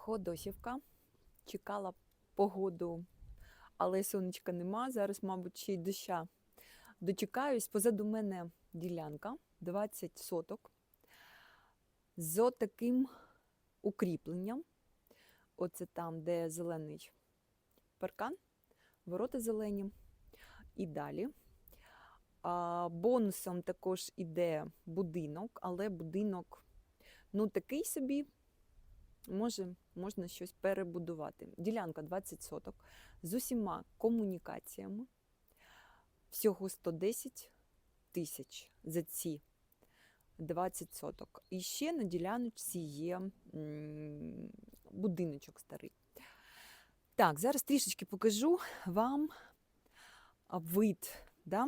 Ходосівка. Чекала погоду, але сонечка нема. Зараз, мабуть, ще й доща. Дочекаюсь. Позаду мене ділянка 20 соток з таким укріпленням. Оце там, де зелений паркан, ворота зелені. І далі. А, бонусом також іде будинок, але будинок ну, такий собі, може, можна щось перебудувати. Ділянка 20 соток з усіма комунікаціями. Всього 110 тисяч за ці 20 соток. І ще на діляночці є будиночок старий. Так, зараз трішечки покажу вам вид. Да?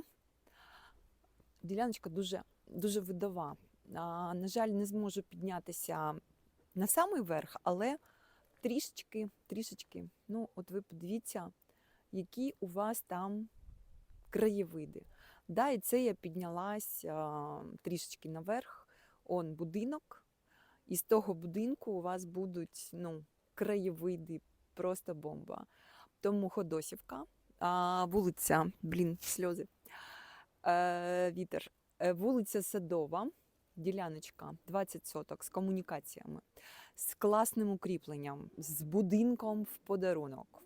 Діляночка дуже, дуже видова. А, на жаль, не зможу піднятися на самий верх, але трішечки, трішечки. Ну, от ви подивіться, які у вас там краєвиди. Да, і це я піднялась а, трішечки наверх. Он будинок. І з того будинку у вас будуть ну, краєвиди, просто бомба. Тому Ходосівка, а, вулиця, блін, сльози. Е, вітер. Е, Вулиця Садова, діляночка 20 соток з комунікаціями, з класним укріпленням, з будинком в подарунок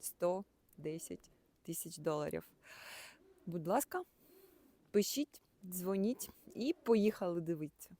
110 тисяч доларів. Будь ласка, пишіть, дзвоніть і поїхали дивитися.